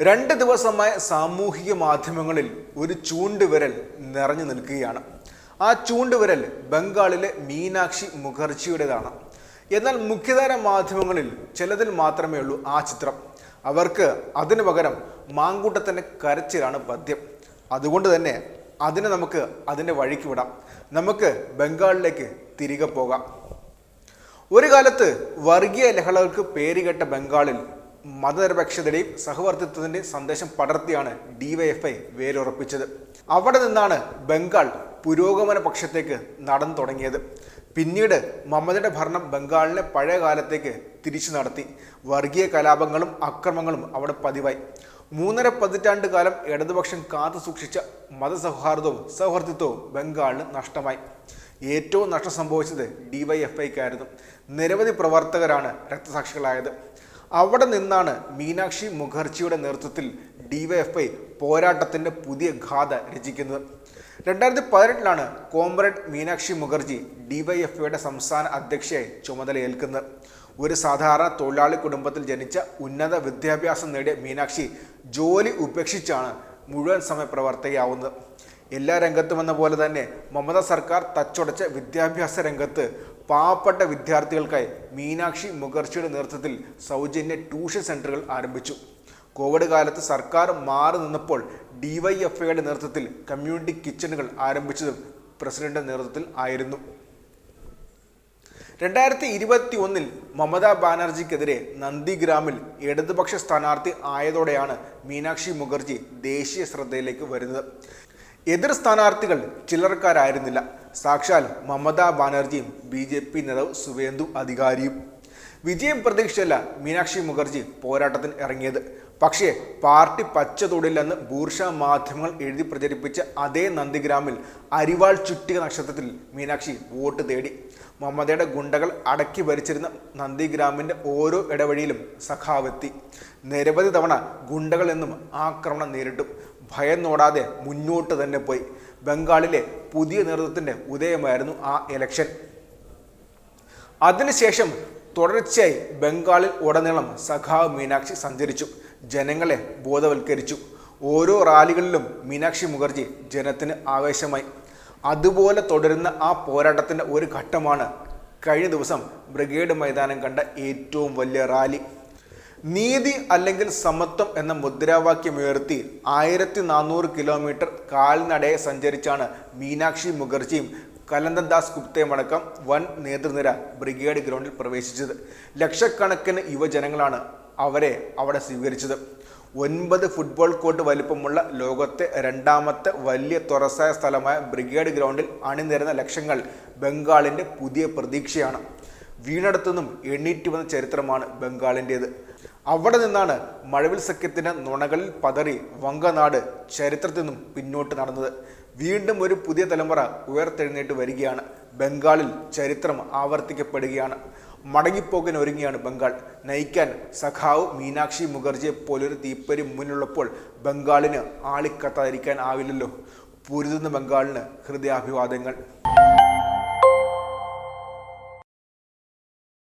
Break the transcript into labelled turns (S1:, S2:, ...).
S1: രണ്ട് ദിവസമായി സാമൂഹിക മാധ്യമങ്ങളിൽ ഒരു ചൂണ്ടുവിരൽ നിറഞ്ഞു നിൽക്കുകയാണ്. ആ ചൂണ്ടുവിരൽ ബംഗാളിലെ മീനാക്ഷി മുഖർജിയുടേതാണ്. എന്നാൽ മുഖ്യധാര മാധ്യമങ്ങളിൽ ചിലതിൽ മാത്രമേ ഉള്ളൂ ആ ചിത്രം. അവർക്ക് അതിനു പകരം മാങ്കൂട്ടത്തിന്റെ കരച്ചിലാണ് പദ്യം. അതുകൊണ്ട് തന്നെ അതിനെ നമുക്ക് അതിന്റെ വഴിക്ക് വിടാം. നമുക്ക് ബംഗാളിലേക്ക് തിരികെ പോകാം. ഒരു കാലത്ത് വർഗീയ ലഹളകൾക്ക് പേരുകെട്ട ബംഗാളിൽ മതനിരപേക്ഷതയുടെയും സഹവർത്തിത്വത്തിന്റെ സന്ദേശം പടർത്തിയാണ് ഡിവൈഎഫ്ഐ വേരുറപ്പിച്ചത്. അവിടെ നിന്നാണ് ബംഗാൾ പുരോഗമന പക്ഷത്തേക്ക് നടന്നു തുടങ്ങിയത്. പിന്നീട് മമതയുടെ ഭരണം ബംഗാളിനെ പഴയ കാലത്തേക്ക് തിരിച്ചു നടത്തി. വർഗീയ കലാപങ്ങളും അക്രമങ്ങളും അവിടെ പതിവായി. മൂന്നര പതിറ്റാണ്ട് കാലം ഇടതുപക്ഷം കാത്തു സൂക്ഷിച്ച മതസൗഹാർദ്ദവും സൗഹൃദത്വവും ബംഗാളിന് നഷ്ടമായി. ഏറ്റവും നഷ്ടം സംഭവിച്ചത് ഡിവൈഎഫ്ഐക്കായിരുന്നു നിരവധി പ്രവർത്തകരാണ് രക്തസാക്ഷികളായത്. അവിടെ നിന്നാണ് മീനാക്ഷി മുഖർജിയുടെ നേതൃത്വത്തിൽ ഡിവൈഎഫ്ഐ പോരാട്ടത്തിന്റെ പുതിയ ഗാഥ രചിക്കുന്നത്. രണ്ടായിരത്തി പതിനെട്ടിലാണ് കോമ്രേഡ് മീനാക്ഷി മുഖർജി ഡിവൈഎഫ്ഐയുടെ സംസ്ഥാന അധ്യക്ഷയായി ചുമതലയേൽക്കുന്നത്. ഒരു സാധാരണ തൊഴിലാളി കുടുംബത്തിൽ ജനിച്ച ഉന്നത വിദ്യാഭ്യാസം നേടിയ മീനാക്ഷി ജോലി ഉപേക്ഷിച്ചാണ് മുഴുവൻ സമയ പ്രവർത്തകയാവുന്നത് എല്ലാ രംഗത്തും എന്ന പോലെ തന്നെ മമത സർക്കാർ തച്ചുടച്ച വിദ്യാഭ്യാസ രംഗത്ത് പാവപ്പെട്ട വിദ്യാർത്ഥികൾക്കായി മീനാക്ഷി മുഖർജിയുടെ നേതൃത്വത്തിൽ സൗജന്യ ട്യൂഷൻ സെന്ററുകൾ ആരംഭിച്ചു. കോവിഡ് കാലത്ത് സർക്കാർ മാറി നിന്നപ്പോൾ ഡിവൈഎഫ്ഐയുടെ നേതൃത്വത്തിൽ കമ്മ്യൂണിറ്റി കിച്ചണുകൾ ആരംഭിച്ചതും പ്രസിഡന്റിന്റെ നേതൃത്വത്തിൽ ആയിരുന്നു. രണ്ടായിരത്തി ഇരുപത്തി ഒന്നിൽ മമതാ ബാനർജിക്കെതിരെ നന്ദിഗ്രാമിൽ ഇടതുപക്ഷ സ്ഥാനാർത്ഥി ആയതോടെയാണ് മീനാക്ഷി മുഖർജി ദേശീയ ശ്രദ്ധയിലേക്ക് വരുന്നത്. എതിർ സ്ഥാനാർത്ഥികൾ ചിലർക്കാരായിരുന്നില്ല. സാക്ഷാൽ മമതാ ബാനർജിയും ബി ജെ പി നേതാവ് സുവേന്ദു അധികാരിയും. വിജയം പ്രതീക്ഷിച്ചല്ല മീനാക്ഷി മുഖർജി പോരാട്ടത്തിന് ഇറങ്ങിയത്. പക്ഷേ പാർട്ടി പച്ച തൊടില്ലെന്ന് ബൂർഷ മാധ്യമങ്ങൾ എഴുതി പ്രചരിപ്പിച്ച അതേ നന്ദിഗ്രാമിൽ അരിവാൾ ചുറ്റിക നക്ഷത്രത്തിൽ മീനാക്ഷി വോട്ട് തേടി. മമതയുടെ ഗുണ്ടകൾ അടക്കി ഭരിച്ചിരുന്ന നന്ദിഗ്രാമിന്റെ ഓരോ ഇടവഴിയിലും സഖാവെത്തി. നിരവധി തവണ ഗുണ്ടകൾ എന്നും ആക്രമണം നേരിട്ടു. ഭയം നോടാതെ മുന്നോട്ട് തന്നെ പോയി. ബംഗാളിലെ പുതിയ നേതൃത്വത്തിന്റെ ഉദയമായിരുന്നു ആ ഇലക്ഷൻ അതിനുശേഷം തുടർച്ചയായി ബംഗാളിൽ ഉടനീളം സഖാവ് മീനാക്ഷി സഞ്ചരിച്ചു. ജനങ്ങളെ ബോധവൽക്കരിച്ചു. ഓരോ റാലികളിലും മീനാക്ഷി മുഖർജി ജനത്തിന് ആവേശമായി. അതുപോലെ തുടരുന്ന ആ പോരാട്ടത്തിന്റെ ഒരു ഘട്ടമാണ് കഴിഞ്ഞ ദിവസം ബ്രിഗേഡ് മൈതാനം കണ്ട ഏറ്റവും വലിയ റാലി. നീതി അല്ലെങ്കിൽ സമത്വം എന്ന മുദ്രാവാക്യം ഉയർത്തി ആയിരത്തി നാനൂറ് കിലോമീറ്റർ കാൽനടയെ സഞ്ചരിച്ചാണ് മീനാക്ഷി മുഖർജിയും കലന്തദാസ് ഗുപ്തയും അടക്കം വൻ നേതൃനിര ബ്രിഗേഡ് ഗ്രൗണ്ടിൽ പ്രവേശിച്ചത്. ലക്ഷക്കണക്കിന് യുവജനങ്ങളാണ് അവരെ അവിടെ സ്വീകരിച്ചത്. ഒൻപത് ഫുട്ബോൾ കോർട്ട് വലിപ്പമുള്ള ലോകത്തെ രണ്ടാമത്തെ വലിയ തുറസായ സ്ഥലമായ ബ്രിഗേഡ് ഗ്രൗണ്ടിൽ അണിനിരന്ന ലക്ഷങ്ങൾ ബംഗാളിന്റെ പുതിയ പ്രതീക്ഷയാണ്. വീണടത്തുനിന്നും എണ്ണീറ്റ് വന്ന ചരിത്രമാണ് ബംഗാളിന്റേത് അവിടെ നിന്നാണ് മഴവിൽ സഖ്യത്തിന് നുണകളിൽ പതറി വങ്കനാട് ചരിത്രത്തിൽ നിന്നും പിന്നോട്ട് നടന്നത്. വീണ്ടും ഒരു പുതിയ തലമുറ ഉയർത്തെഴുന്നേറ്റ് വരികയാണ്. ബംഗാളിൽ ചരിത്രം ആവർത്തിക്കപ്പെടുകയാണ്. മടങ്ങിപ്പോകാൻ ഒരുങ്ങിയാണ് ബംഗാൾ. നയിക്കാൻ സഖാവ് മീനാക്ഷി മുഖർജിയെ പോലൊരു തീപ്പരി മുന്നിലുള്ളപ്പോൾ ബംഗാളിന് ആളിക്കത്താതിരിക്കാൻ ആവില്ലല്ലോ. പൊരുതുന്ന ബംഗാളിന് ഹൃദയാഭിവാദങ്ങൾ.